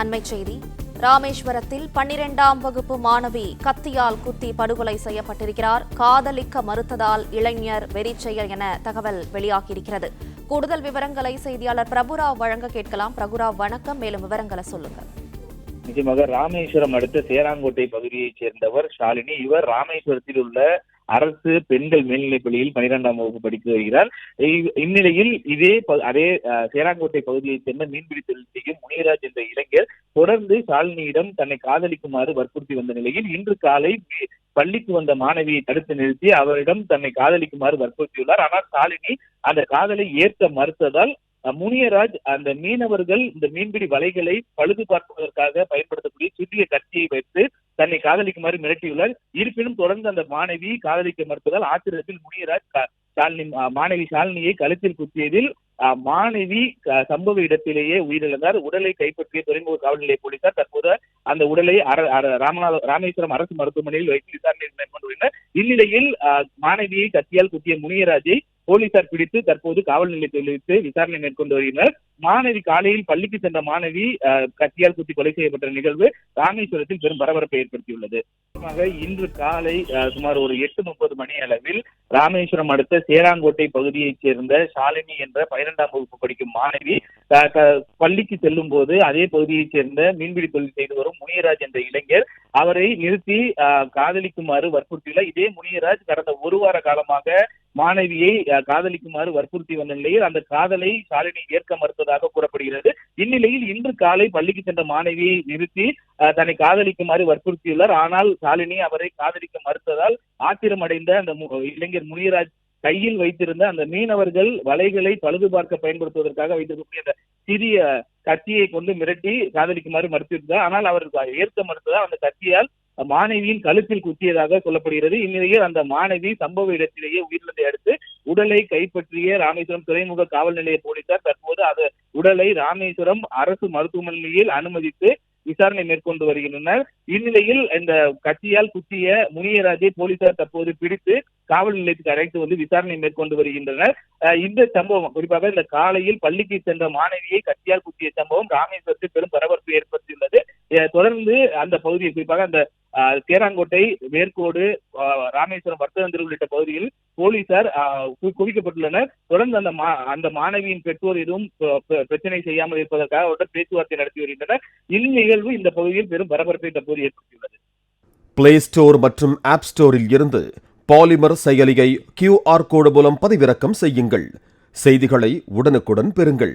அண்மைச் செய்தி. ராமேஸ்வரத்தில் பன்னிரெண்டாம் வகுப்பு மாணவி கத்தியால் குத்தி படுகொலை செய்யப்பட்டிருக்கிறார். காதலிக்க மறுத்ததால் இளைஞர் வெறிச்செயல் என தகவல் வெளியாகியிருக்கிறது. கூடுதல் விவரங்களை செய்தியாளர் பிரபுராவ் வழங்க கேட்கலாம். பிரபுராவ் வணக்கம். மேலும் விவரங்களை சொல்லுங்க நிச்சயமாக ராமேஸ்வரம் அடுத்த சேராங்கோட்டை பகுதியைச் சேர்ந்தவர் ஷாலினி இவர் ராமேஸ்வரத்தில் உள்ள அரசு பெண்கள் மேல்நிலைப் பள்ளியில் பனிரெண்டாம் வகுப்பு படித்து வருகிறார். இந்நிலையில் இதே அதே சேராங்கோட்டை பகுதியைச் சேர்ந்த மீன்பிடி தொழில் செய்யும் முனியராஜ் என்ற இளைஞர் தொடர்ந்து ஷாலினியிடம் தன்னை காதலிக்குமாறு வற்புறுத்தி வந்த நிலையில் இன்று காலை பள்ளிக்கு வந்த மாணவியை தடுத்து நிறுத்தி அவரிடம் தன்னை காதலிக்குமாறு வற்புறுத்தியுள்ளார். ஆனால் ஷாலினி அந்த காதலை ஏற்க மறுத்ததால் முனியராஜ் அந்த மீனவர்கள் இந்த மீன்பிடி வலைகளை பழுது பார்ப்பதற்காக பயன்படுத்தக்கூடிய சிறிய கத்தியை வைத்து தன்னை காதலிக்குமாறு மிரட்டியுள்ளார். இருப்பினும் தொடர்ந்து அந்த மாணவி காதலிக்க மறுப்பதால் ஆத்திரத்தில் முனியராஜ் ஷாலினி மாணவி ஷாலினியை கழுத்தில் குத்தியதில் மாணவி க- சம்பவ இடத்திலேயே உயிரிழந்தார். உடலை கைப்பற்றிய துறைமுக காவல் நிலைய போலீசார் தற்போது அந்த உடலை அர- ராமநாத ராமேஸ்வரம் அரசு மருத்துவமனையில் வைத்து விசாரணை மேற்கொண்டுள்ளனர் இந்நிலையில் மாணவியை கத்தியால் குத்திய முனியராஜை போலீசார் பிடித்து தற்போது காவல் நிலையத்தில் வைத்து விசாரணை மேற்கொண்டு வருகின்றனர். மாணவி காலையில் பள்ளிக்கு சென்ற மாணவி கத்தியால் குத்தி கொலை செய்யப்பட்ட நிகழ்வு ராமேஸ்வரத்தில் பெரும் பரபரப்பை ஏற்படுத்தியுள்ளது. இன்று காலை சுமார் ஒரு எட்டு முப்பது மணி அளவில் ராமேஸ்வரம் அடுத்த சேராங்கோட்டை பகுதியைச் சேர்ந்த ஷாலினி என்ற பன்னிரெண்டாம் வகுப்பு படிக்கும் மாணவி பள்ளிக்கு செல்லும் போது அதே பகுதியைச் சேர்ந்த மீன்பிடி தொழில் செய்து வரும் முனியராஜ் என்ற இளைஞர் அவரை நிறுத்தி காதலிக்குமாறு வற்புறுத்தியுள்ளார். இதே முனியராஜ் கடந்த ஒரு வார காலமாக மாணவியை காதலிக்குமாறு வற்புறுத்தி வந்த நிலையில் அந்த காதலை ஷாலினி ஏற்க மறுத்ததாக கூறப்படுகிறது. இந்நிலையில் இன்று காலை பள்ளிக்கு சென்ற மாணவியை நிறுத்தி தன்னை காதலிக்குமாறு வற்புறுத்தியுள்ளார். ஆனால் ஷாலினி அவரை காதலிக்க மறுத்ததால் ஆத்திரமடைந்த அந்த மு- இளைஞர் முனியராஜ் கையில் வைத்திருந்த அந்த மீனவர்கள் வலைகளை பழுது பார்க்க பயன்படுத்துவதற்காக வைத்திருக்கக்கூடிய அந்த சிறிய கத்தியை கொண்டு மிரட்டி காதலிக்குமாறு மறுத்திருந்தார். ஆனால் அவர் ஏற்க மறுத்ததால் அந்த கத்தியால் மாணவியின் கழுத்தில் குத்தியதாக சொல்லப்படுகிறது. இந்நிலையில் அந்த மாணவி சம்பவ இடத்திலேயே உயிரிழந்ததை அடுத்து உடலை கைப்பற்றிய ராமேஸ்வரம் துறைமுக காவல் நிலைய போலீசார் தற்போது அது உடலை ராமேஸ்வரம் அரசு மருத்துவமனையில் அனுமதித்து விசாரணை மேற்கொண்டு வருகின்றனர். இந்நிலையில் இந்த கத்தியால் குத்திய முனியராஜை போலீசார் தற்போது பிடித்து காவல் நிலையத்துக்கு அழைத்து வந்து விசாரணை மேற்கொண்டு வருகின்றனர். அஹ் இந்த சம்பவம் குறிப்பாக இந்த காலையில் பள்ளிக்கு சென்ற மாணவியை கத்தியால் குத்திய சம்பவம் ராமேஸ்வரத்தில் பெரும் பரபரப்பு ஏற்படுத்தியுள்ளது. தொடர்ந்து அந்த பகுதியை குறிப்பாக அந்த தேராங்கோட்டை மேற்கோடு ராமேஸ்வரம் வர்த்தகந்திரு உள்ளிட்ட பகுதியில் போலீசார் குவிக்கப்பட்டுள்ளனர். தொடர்ந்து அந்த மா- அந்த மாணவியின் பெற்றோர் எதுவும் ப- பிரச்சனை செய்யாமல் இருப்பதற்காக அவருடன் பேச்சுவார்த்தை நடத்தி வருகின்றனர். இந்நிகழ்வு இந்த பகுதியில் பெரும் பரபரப்பை தற்போது ஏற்படுத்தியுள்ளது. பிளே ஸ்டோர் மற்றும் ஆப் ஸ்டோரில் இருந்து பாலிமர் செயலியை கியூஆர் கோடு மூலம் பதிவிறக்கம் செய்யுங்கள். செய்திகளை உடனுக்குடன் பெறுங்கள்.